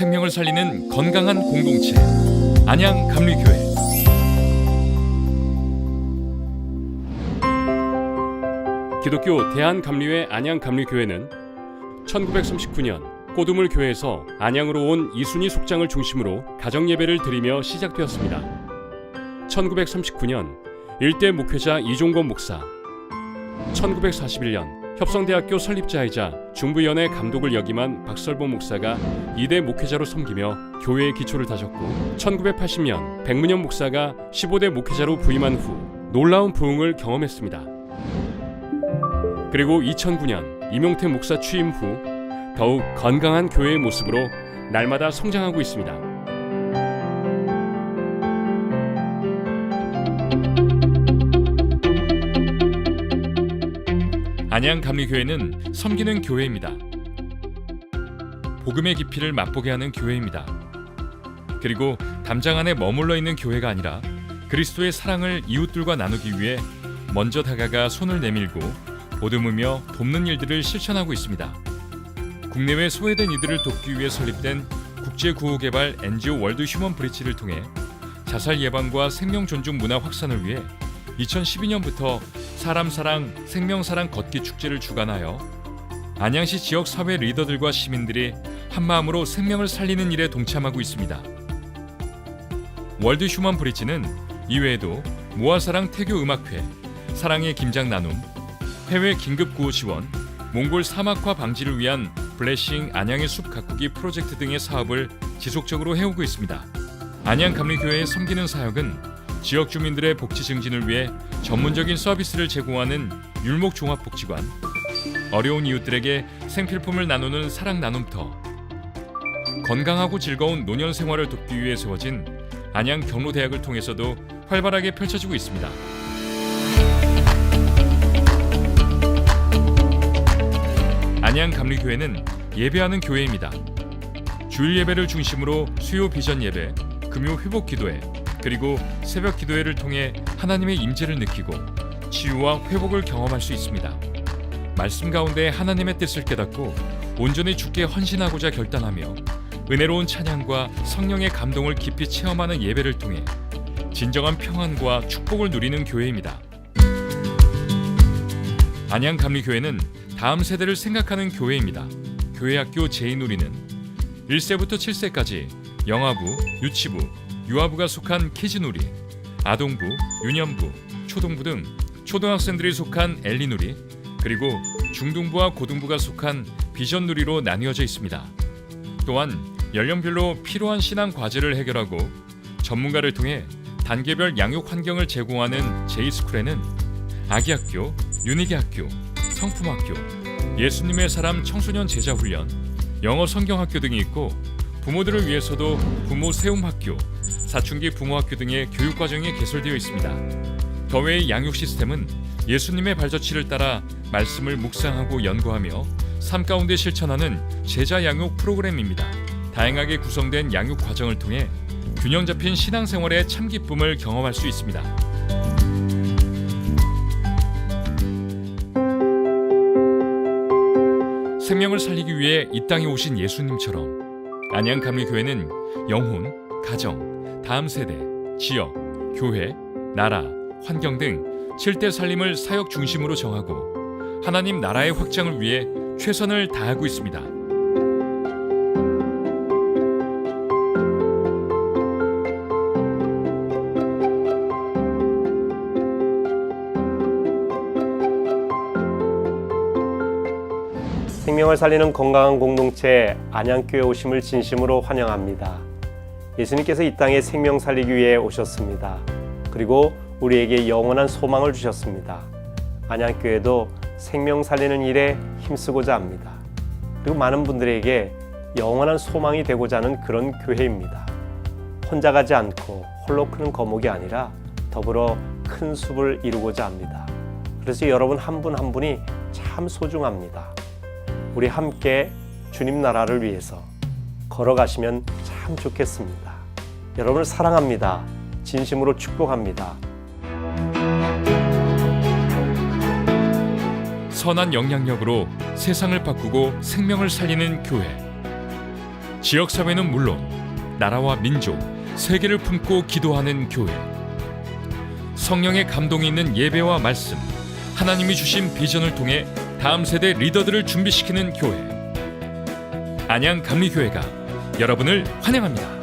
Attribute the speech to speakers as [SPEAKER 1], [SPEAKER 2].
[SPEAKER 1] 생명을 살리는 건강한 공동체. 안양 감리교회.
[SPEAKER 2] 기독교 대한감리회 안양감리교회는 1939년 꼬두물 교회에서 안양으로 온 이순희 속장을 중심으로 가정 예배를 드리며 시작되었습니다. 1939년 일대 목회자 이종건 목사, 1941년 협성대학교 설립자이자 중부위원회 감독을 역임한 박설보 목사가 이대 목회자로 섬기며 교회의 기초를 다졌고 1980년 백문현 목사가 15대 목회자로 부임한 후 놀라운 부흥을 경험했습니다. 그리고 2009년 이명태 목사 취임 후 더욱 건강한 교회의 모습으로 날마다 성장하고 있습니다.
[SPEAKER 1] 안양 감리교회는 섬기는 교회입니다. 복음의 깊이를 맛보게 하는 교회입니다. 그리고 담장 안에 머물러 있는 교회가 아니라 그리스도의 사랑을 이웃들과 나누기 위해 먼저 다가가 손을 내밀고 보듬으며 돕는 일들을 실천하고 있습니다. 국내외 소외된 이들을 돕기 위해 설립된 국제구호개발 NGO 월드 휴먼 브리치를 통해 자살 예방과 생명 존중 문화 확산을 위해 2012년부터 사람 사랑 생명 사랑 걷기 축제를 주관하여 안양시 지역 사회 리더들과 시민들이 한 마음으로 생명을 살리는 일에 동참하고 있습니다. 월드 휴먼 브리지는 이외에도 모아사랑 태교 음악회, 사랑의 김장 나눔, 해외 긴급 구호 지원, 몽골 사막화 방지를 위한 블레싱 안양의 숲 가꾸기 프로젝트 등의 사업을 지속적으로 해오고 있습니다. 안양 감리교회의 섬기는 사역은 지역 주민들의 복지 증진을 위해 전문적인 서비스를 제공하는 율목종합복지관, 어려운 이웃들에게 생필품을 나누는 사랑 나눔터, 건강하고 즐거운 노년 생활을 돕기 위해 세워진 안양 경로대학을 통해서도 활발하게 펼쳐지고 있습니다. 안양 감리교회는 예배하는 교회입니다. 주일 예배를 중심으로 수요 비전 예배, 금요 회복 기도회, 그리고 새벽 기도회를 통해 하나님의 임재를 느끼고 치유와 회복을 경험할 수 있습니다. 말씀 가운데 하나님의 뜻을 깨닫고 온전히 주께 헌신하고자 결단하며 은혜로운 찬양과 성령의 감동을 깊이 체험하는 예배를 통해 진정한 평안과 축복을 누리는 교회입니다. 안양 감리교회는 다음 세대를 생각하는 교회입니다. 교회학교 제이누리는 1세부터 7세까지 영아부, 유치부, 유아부가 속한 키즈누리, 아동부, 유년부, 초동부 등 초등학생들이 속한 엘리누리, 그리고 중등부와 고등부가 속한 비전누리로 나뉘어져 있습니다. 또한 연령별로 필요한 신앙 과제를 해결하고 전문가를 통해 단계별 양육 환경을 제공하는 제이스쿨에는 아기학교, 유니기학교, 성품학교, 예수님의 사람 청소년 제자 훈련, 영어 성경학교 등이 있고 부모들을 위해서도 부모 세움학교, 사춘기 부모학교 등의 교육 과정이 개설되어 있습니다. 더웨이 양육 시스템은 예수님의 발자취를 따라 말씀을 묵상하고 연구하며 삶 가운데 실천하는 제자 양육 프로그램입니다. 다양하게 구성된 양육 과정을 통해 균형 잡힌 신앙생활의 참 기쁨을 경험할 수 있습니다. 생명을 살리기 위해 이 땅에 오신 예수님처럼 안양 감리교회는 영혼, 가정, 다음 세대, 지역, 교회, 나라, 환경 등 7대 살림을 사역 중심으로 정하고 하나님 나라의 확장을 위해 최선을 다하고 있습니다.
[SPEAKER 3] 생명을 살리는 건강한 공동체 안양교회 오심을 진심으로 환영합니다. 예수님께서 이 땅에 생명 살리기 위해 오셨습니다. 그리고 우리에게 영원한 소망을 주셨습니다. 안양교회도 생명 살리는 일에 힘쓰고자 합니다. 그리고 많은 분들에게 영원한 소망이 되고자 하는 그런 교회입니다. 혼자 가지 않고 홀로 크는 거목이 아니라 더불어 큰 숲을 이루고자 합니다. 그래서 여러분 한 분한 분이 참 소중합니다. 우리 함께 주님 나라를 위해서 걸어가시면 참 좋겠습니다. 여러분을 사랑합니다. 진심으로 축복합니다.
[SPEAKER 1] 선한 영향력으로 세상을 바꾸고 생명을 살리는 교회. 지역 사회는 물론 나라와 민족, 세계를 품고 기도하는 교회. 성령의 감동이 있는 예배와 말씀, 하나님이 주신 비전을 통해 다음 세대 리더들을 준비시키는 교회. 안양 감리교회가 여러분을 환영합니다.